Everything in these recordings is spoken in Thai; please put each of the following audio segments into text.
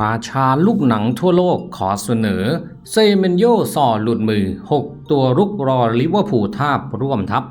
ราชาลูกหนังทั่วโลกขอเสนอ เซเมนโยสอหลุดมือ 6 ตัวรุกรอลิเวอร์พูลทาบร่วมทัพ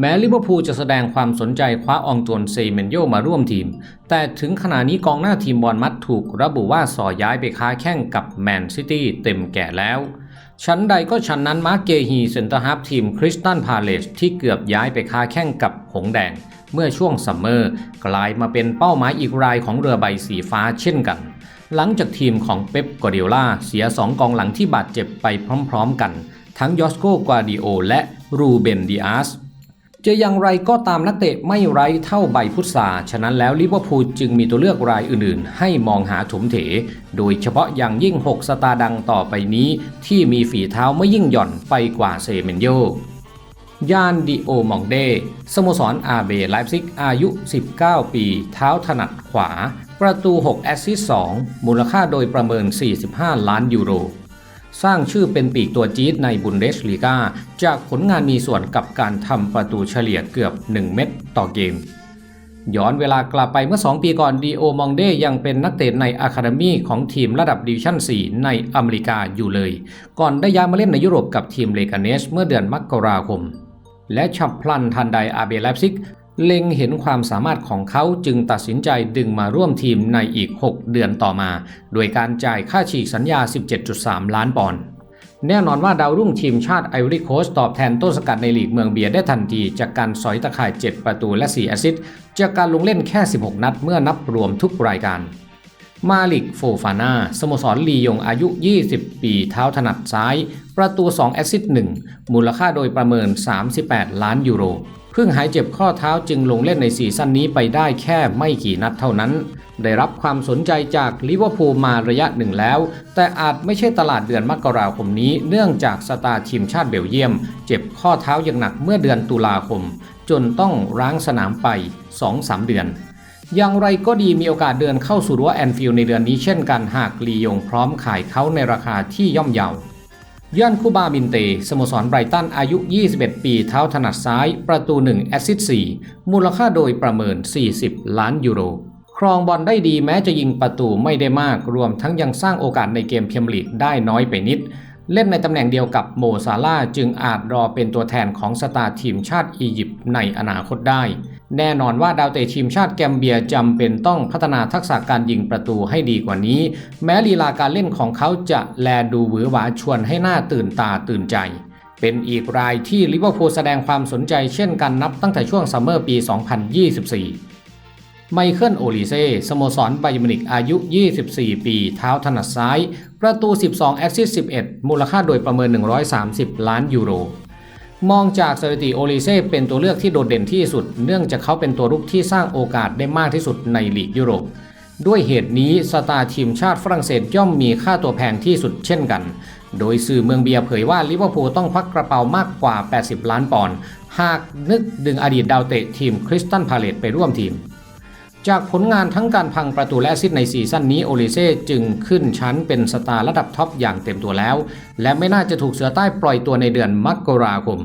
แม้ลิเวอร์พูลจะแสดงความสนใจคว้าอองตวนเซเมนโยมาร่วมทีม แต่ถึงขณะนี้กองหน้าทีมบอลมัดถูกระบุว่าสอย้ายไปค้าแข่งกับแมนซิตี้เต็มแก่แล้วชั้นใดก็ชั้นนั้นมาร์เกฮีเซนเตอร์ฮาฟทีมคริสตันพาเลสที่เกือบย้ายไปค้าแข่งกับหงแดง เมื่อช่วงซัมเมอร์ กลายมาเป็นเป้าหมายอีกรายของเรือใบสีฟ้าเช่นกัน หลังจากทีมของเป๊ปกวาร์ดิโอลาเสีย 2 กองหลังที่บาดเจ็บไปพร้อมๆกัน ทั้งยอสโกกวาดิโอและรูเบนดิอาสจะอย่างไรก็ตามนักเตะไม่ไร้เท่าใบพุทราฉะนั้นแล้วลิเวอร์พูลจึงมีตัวเลือกรายอื่นๆ ให้มองหาถมเถ โดยเฉพาะอย่างยิ่ง 6 สตาร์ดังต่อไปนี้ที่มีฝีเท้าไม่ยิ่งหย่อนไปกว่าเซเมนโยยานดิโอมองเดสโมสรอาเบไลฟ์ซิกอายุ 19 ปี เท้าถนัดขวา ประตู 6 แอสซิสต์2มูลค่าโดยประเมิน 45 ล้านยูโร สร้างชื่อเป็นปีกตัวจี๊ดในบุนเดสลีกาจากผลงานมีส่วนกับการทำประตูเฉลี่ยเกือบ 1 เม็ดต่อเกม ย้อนเวลากลับไปเมื่อ 2 ปีก่อนดีโอมองเดยังเป็นนักเตะในอะคาเดมีของทีมระดับดิวิชั่น 4 ในอเมริกาอยู่เลย ก่อนได้ย้ายมาเล่นในยุโรปกับทีมเลกาเนสเมื่อเดือนมกราคมและฉับพลันทันใดอาเบไลฟ์ซิก เล็งเห็นความสามารถของเขาจึงตัดสินใจดึงมาร่วมทีมในอีก 6 เดือนต่อมา โดยการจ่ายค่าฉีกสัญญา 17.3 ล้านปอนด์แน่นอนว่าดาวรุ่งทีมชาติไอวอรี่โคสตอบแทนต้นสกัดในลีกเมืองเบียร์ได้ทันทีจากการสอยตะข่าย 7 ประตูและ 4 แอสซิสต์จากการลงเล่นแค่ 16 นัดเมื่อนับรวมทุกรายการ มาลิกโฟฟาน่าสโมสรลียงอายุ 20 ปีเท้าถนัดซ้าย ประตู 2 แอสซิสต์1มูลค่าโดยประเมิน 38 ล้านยูโร พิ่งหายเจ็บข้อเท้าจึงลงเล่นในซีซั่นนี้ไปได้แค่ไม่กี่นัดเท่านั้น ได้รับความสนใจจากลิเวอร์พูลมาระยะหนึ่งแล้ว แต่อาจไม่ใช่ตลาดเดือนมกราคมนี้ เนื่องจากสตาร์ทีมชาติเบลเยียม เจ็บข้อเท้าอย่างหนักเมื่อเดือนตุลาคม จนต้องร้างสนามไป 2-3 เดือน อย่างไรก็ดีมีโอกาสเดินเข้าสู่รั้วแอนฟิลด์ในเดือนนี้เช่นกันหากลียงพร้อมขายเขาในราคาที่ย่อมเยา ย่นคูบาบินเต สโมสรไบรตันอายุ 21 ปี เท้าถนัดซ้าย ประตู 1 แอสซิสต์4มูลค่าโดยประเมิน 40 ล้านยูโร ครองบอลได้ดีแม้จะยิงประตูไม่ได้มาก รวมทั้งยังสร้างโอกาสในเกมเพียมลีกได้น้อยไปนิด เล่นในตำแหน่งเดียวกับโมซาลาจึงอาจรอเป็นตัวแทนของสตาร์ทีมชาติอียิปต์ในอนาคตได้ แน่นอนว่าดาวเตะทีมชาติแกมเบียจำเป็นต้องพัฒนาทักษะการยิงประตูให้ดีกว่านี้ แม้ลีลาการเล่นของเขาจะแลดูหวือหวาชวนให้หน้าตื่นตาตื่นใจ เป็นอีกรายที่ลิเวอร์พูลแสดงความสนใจเช่นกันนับตั้งแต่ช่วงซัมเมอร์ปี 2024 ไมเคิลโอลิเซ่สโมสรไบยมินิกอายุ 24 ปี เท้าถนัดซ้าย ประตู 12 แอสซิสต์11 มูลค่าโดยประเมิน 130 ล้านยูโร มองจากสถิติโอลิเซ่เป็นตัวเลือกที่โดดเด่นที่สุด เนื่องจากเขาเป็นตัวรุกที่สร้างโอกาสได้มากที่สุดในลีกยุโรป ด้วยเหตุนี้สตาร์ทีมชาติฝรั่งเศสย่อมมีค่าตัวแพงที่สุดเช่นกัน โดยสื่อเมืองเบียร์เผยว่าลิเวอร์พูลต้องพักกระเป๋ามากกว่า 80 ล้านปอนด์หากนึกดึงอดีตดาวเตะทีมคริสตันพาเลตไปร่วมทีม จากผลงานทั้งการพังประตูและซิสต์ในซีซั่นนี้โอลิเซ่จึงขึ้นชั้นเป็นสตาร์ระดับท็อปอย่างเต็มตัวแล้ว และไม่น่าจะถูกเสือใต้ปล่อยตัวในเดือนมกราคม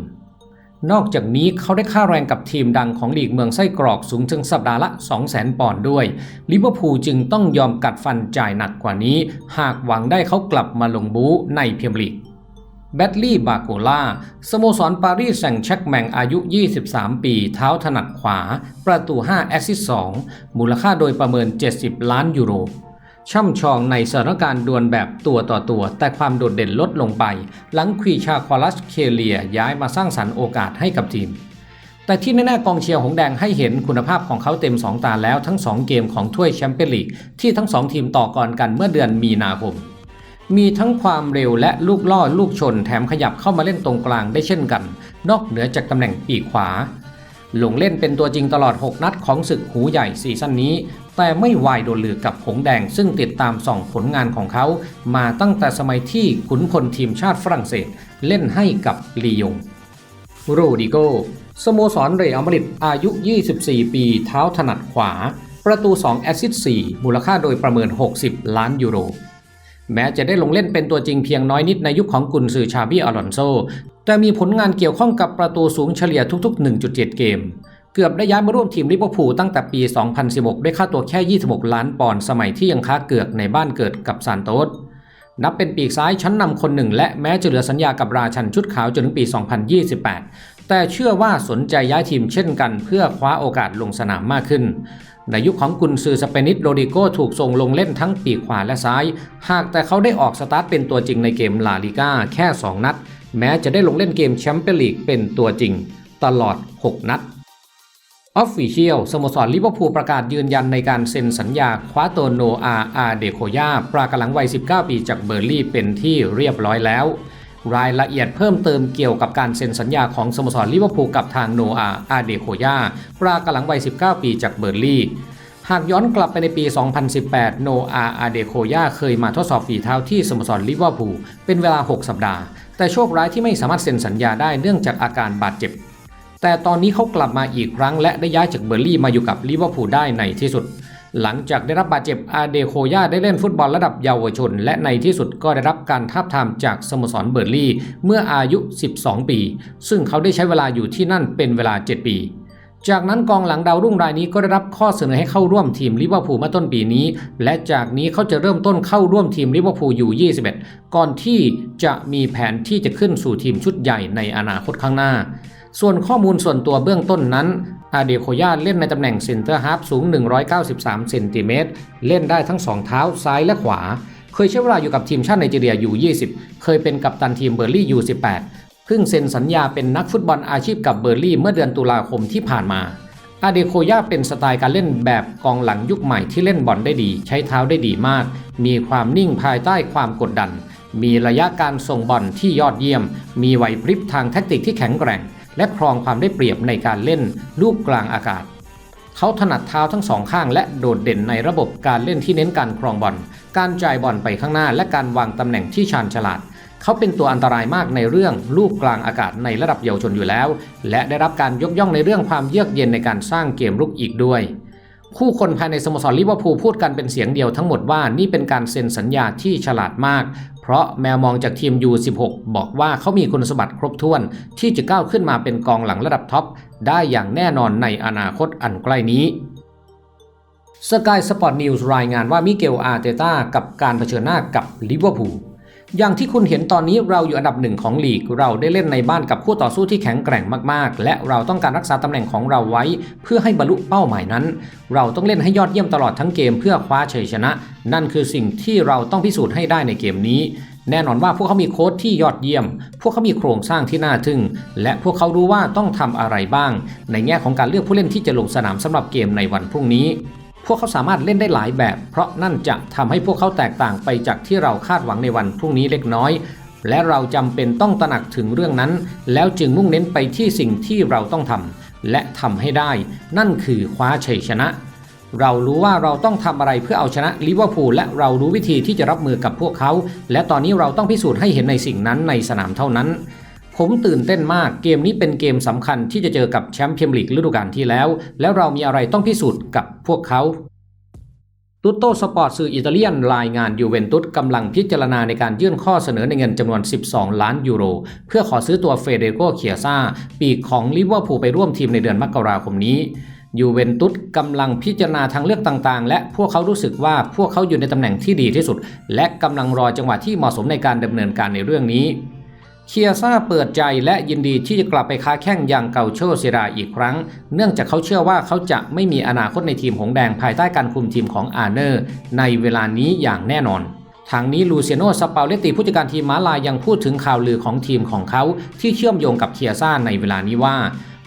นอกจากนี้เขาได้ค่าแรงกับทีมดังของลีกเมืองไส้กรอกสูงถึงสัปดาห์ละ 200,000 ปอนด์ด้วย ลิเวอร์พูลจึงต้องยอมกัดฟันจ่ายหนักกว่านี้ หากหวังได้เขากลับมาลงบู๊ในเมียร์ลีก แบตลี่ บาโกล่า สโมสรปารีสแซงต์แชกแมงอายุ 23 ปี เท้าถนัดขวา ประตู 5 แอสซิส2มูลค่าโดยประเมิน 70 ล้านยูโร ช่ำชองในสถานการณ์ดวลแบบตัวต่อตัว แต่ความโดดเด่นลดลงไป หลังควีชาควอลัสเคเลียย้ายมาสร้างสรรค์โอกาสให้กับทีม แต่ที่แน่ๆกองเชียร์หงแดงให้เห็นคุณภาพของเขาเต็ม 2 ตาแล้วทั้ง 2 เกมของถ้วยแชมเปี้ยนลีกที่ทั้ง 2 ทีมต่อกรกันเมื่อเดือนมีนาคม มีทั้งความเร็วและลูกล่อลูกชนแถมขยับเข้ามาเล่นตรงกลางได้เช่นกัน นอกเหนือจากตำแหน่งปีกขวา ลงเล่นเป็นตัวจริงตลอด 6 นัดของศึกหูใหญ่ซีซั่นนี้ แต่ไม่วายโดนลือกับหงแดงซึ่งติดตามส่องผลงานของเขา มาตั้งแต่สมัยที่ขุนพลทีมชาติฝรั่งเศส เล่นให้กับลียงโรดิโกสโมสรเรอัลมาดริดอายุ 24 ปี เท้าถนัดขวา ประตู 2 แอสซิสต์4มูลค่าโดยประเมิน 60 ล้านยูโร แม้จะได้ลงเล่นเป็นตัวจริงเพียงน้อยนิดในยุคของกุนซือชาบีอลอนโซ แต่มีผลงานเกี่ยวข้องกับประตูสูงเฉลี่ยทุก ๆ 1.7 เกม เกือบได้ย้ายมาร่วมทีมลิเวอร์พูลตั้งแต่ปี 2016 ด้วยค่าตัวแค่ 26 ล้านปอนด์สมัยที่ยังค้าเกือกในบ้านเกิดกับซานโตสนับเป็นปีกซ้ายชั้นนำคนหนึ่ง และแม้จะเหลือสัญญากับราชันชุดขาวจนถึงปี 2028 แต่เชื่อว่าสนใจย้ายทีมเช่นกัน เพื่อคว้าโอกาสลงสนามมากขึ้น ในยุคของกุนซือสเปนิสโรดิโกถูกส่งลงเล่นทั้งปีกขวาและซ้าย หากแต่เขาได้ออกสตาร์ทเป็นตัวจริงในเกมลาลิก้าแค่ 2 นัด แม้จะได้ลงเล่นเกมแชมเปี้ยนลีกเป็นตัวจริง ตลอด 6 นัดออฟฟิเชียลสโมสรลิเวอร์พูลประกาศยืนยันในการเซ็นสัญญาคว้าตัวโนอาอาเดโคยาปรากำลังวัย 19 ปีจากเบอร์ลี่เป็นที่เรียบร้อยแล้ว รายละเอียดเพิ่มเติมเกี่ยวกับการเซ็นสัญญาของสโมสรลิเวอร์พูลกับทางโนอาอาเดโคยาปรากำลังวัย 19 ปีจากเบอร์ลี่หากย้อนกลับไปในปี 2018 โนอาอาเดโคยาเคยมาทดสอบฝีเท้าที่สโมสรลิเวอร์พูลเป็นเวลา 6 สัปดาห์ แต่โชคร้ายที่ไม่สามารถเซ็นสัญญาได้เนื่องจากอาการบาดเจ็บ แต่ตอนนี้เขากลับมาอีกครั้งและได้ย้ายจากเบอร์ลี่มาอยู่กับลิเวอร์พูลได้ในที่สุด หลังจากได้รับบาดเจ็บอาเดโคยาได้เล่นฟุตบอลระดับเยาวชน และในที่สุดก็ได้รับการทาบทามจากสโมสรเบอร์ลี่เมื่ออายุ 12 ปี ซึ่งเขาได้ใช้เวลาอยู่ที่นั่นเป็นเวลา 7 ปีจากนั้นกองหลังดาวรุ่งรายนี้ก็ได้รับข้อเสนอให้เข้าร่วมทีมลิเวอร์พูลเมื่อต้นปีนี้ และจากนี้เขาจะเริ่มต้นเข้าร่วมทีมลิเวอร์พูลอยู่ 21 ก่อนที่จะมีแผนที่จะขึ้นสู่ทีมชุดใหญ่ในอนาคตข้างหน้า ส่วนข้อมูลส่วนตัวเบื้องต้นนั้น อาเดโคยาเล่นในตำแหน่งเซนเตอร์ฮาร์ฟสูง 193เซนติเมตร เล่นได้ทั้งสองเท้าซ้ายและขวา เคยใช้เวลาอยู่กับทีมชาติไนจีเรียอยู่ 20 เคยเป็นกัปตันทีมเบอร์ลี่อยู่ 18 เพิ่งเซ็นสัญญาเป็นนักฟุตบอลอาชีพกับเบอร์ลี่เมื่อเดือนตุลาคมที่ผ่านมา อาเดโคยาเป็นสไตล์การเล่นแบบกองหลังยุคใหม่ที่เล่นบอลได้ดี ใช้เท้าได้ดีมาก มีความนิ่งภายใต้ความกดดัน มีระยะการส่งบอลที่ยอดเยี่ยม มีไหวพริบทางแทคติกที่แข็งแกร่ง และครองความได้เปรียบในการเล่นลูกกลางอากาศ เขาถนัดเท้าทั้งสองข้างและโดดเด่นในระบบการเล่นที่เน้นการครองบอล การจ่ายบอลไปข้างหน้าและการวางตำแหน่งที่ชาญฉลาด เขาเป็นตัวอันตรายมากในเรื่องลูกกลางอากาศในระดับเยาวชนอยู่แล้ว และได้รับการยกย่องในเรื่องความเยือกเย็นในการสร้างเกมรุกอีกด้วยคู่คนภายในสโมสรลิเวอร์พูลพูดกันเป็นเสียงเดียวทั้งหมดว่านี่เป็นการเซ็นสัญญาที่ฉลาดมาก เพราะแมวมองจากทีม U16 บอกว่าเขามีคุณสมบัติครบถ้วน ที่จะก้าวขึ้นมาเป็นกองหลังระดับท็อปได้อย่างแน่นอนในอนาคตอันใกล้นี้สกายสปอร์ตนิวส์รายงานว่ามิเกลอาร์เตต้ากับการเผชิญหน้ากับลิเวอร์พูล อย่างที่คุณเห็นตอนนี้เราอยู่อันดับหนึ่งของลีก เราได้เล่นในบ้านกับคู่ต่อสู้ที่แข็งแกร่งมากๆ และเราต้องการรักษาตำแหน่งของเราไว้ เพื่อให้บรรลุเป้าหมายนั้น เราต้องเล่นให้ยอดเยี่ยมตลอดทั้งเกมเพื่อคว้าชัยชนะ นั่นคือสิ่งที่เราต้องพิสูจน์ให้ได้ในเกมนี้ แน่นอนว่าพวกเขามีโค้ชที่ยอดเยี่ยม พวกเขามีโครงสร้างที่น่าทึ่ง และพวกเขารู้ว่าต้องทำอะไรบ้าง ในแง่ของการเลือกผู้เล่นที่จะลงสนามสำหรับเกมในวันพรุ่งนี้ พวกเขาสามารถเล่นได้หลายแบบ เพราะนั่นจะทำให้พวกเขาแตกต่างไปจากที่เราคาดหวังในวันพรุ่งนี้เล็กน้อย และเราจำเป็นต้องตระหนักถึงเรื่องนั้น แล้วจึงมุ่งเน้นไปที่สิ่งที่เราต้องทำและทำให้ได้ นั่นคือคว้าชัยชนะ เรารู้ว่าเราต้องทำอะไรเพื่อเอาชนะลิเวอร์พูลและเรารู้วิธีที่จะรับมือกับพวกเขา และตอนนี้เราต้องพิสูจน์ให้เห็นในสิ่งนั้นในสนามเท่านั้น ผมตื่นเต้นมากเกมนี้เป็นเกมสำคัญที่จะเจอกับแชมป์เปี้ยนลีกฤดูกาลที่แล้ว แล้วเรามีอะไรต้องพิสูจน์กับพวกเขาตุตโตสปอร์ตสื่ออิตาเลียนรายงานยูเวนตุสกำลังพิจารณาในการยื่นข้อเสนอในเงินจำนวน 12 ล้านยูโร เพื่อขอซื้อตัวเฟเดโกเคียซาปีกของลิเวอร์พูลไปร่วมทีมในเดือนมกราคมนี้ยูเวนตุสกำลังพิจารณาทางเลือกต่างๆ และพวกเขารู้สึกว่าพวกเขาอยู่ในตำแหน่งที่ดีที่สุด และกำลังรอจังหวะที่เหมาะสมในการดำเนินการในเรื่องนี้ เคียซ่าเปิดใจและยินดีที่จะกลับไปค้าแข่งอย่างเกาโชเซราอีกครั้ง เนื่องจากเขาเชื่อว่าเขาจะไม่มีอนาคตในทีมหงแดงภายใต้การคุมทีมของอาเนอร์ ในเวลานี้อย่างแน่นอน ทางนี้ลูเซียโนสปาเลตติผู้จัดการทีมม้าลายยังพูดถึงข่าวลือของทีมของเขาที่เชื่อมโยงกับเคียซ่าในเวลานี้ว่า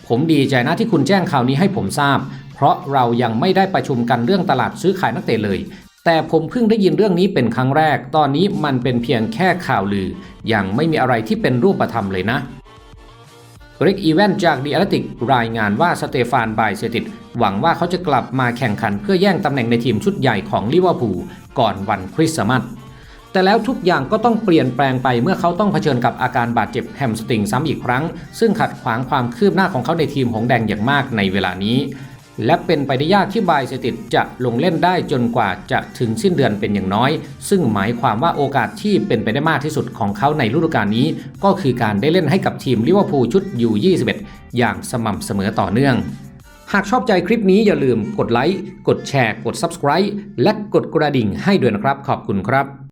ผมดีใจนะที่คุณแจ้งข่าวนี้ให้ผมทราบ เพราะเรายังไม่ได้ประชุมกันเรื่องตลาดซื้อขายนักเตะเลย แต่ผมเพิ่งได้ยินเรื่องนี้เป็นครั้งแรก ตอนนี้มันเป็นเพียงแค่ข่าวลือ ยังไม่มีอะไรที่เป็นรูปธรรมเลยนะริกอีแวนจากดีอาร์ติกรายงานว่าสเตฟานไบเซติดหวังว่าเขาจะกลับมาแข่งขันเพื่อแย่งตำแหน่งในทีมชุดใหญ่ของลิเวอร์พูลก่อนวันคริสต์มาสแต่แล้วทุกอย่างก็ต้องเปลี่ยนแปลงไปเมื่อเขาต้องเผชิญกับอาการบาดเจ็บแฮมสตริงซ้ำอีกครั้ง ซึ่งขัดขวางความคืบหน้าของเขาในทีมหงแดงอย่างมากในเวลานี้ และเป็นไปได้ยากที่บายเซติดจะลงเล่นได้จนกว่าจะถึงสิ้นเดือนเป็นอย่างน้อย ซึ่งหมายความว่าโอกาสที่เป็นไปได้มากที่สุดของเขาในฤดูกาลนี้ ก็คือการได้เล่นให้กับทีมลิเวอร์พูลชุดยู21อย่างสม่ำเสมอต่อเนื่อง หากชอบใจคลิปนี้อย่าลืมกดไลค์ กดแชร์ กด Subscribe และกดกระดิ่งให้ด้วยนะครับ ขอบคุณครับ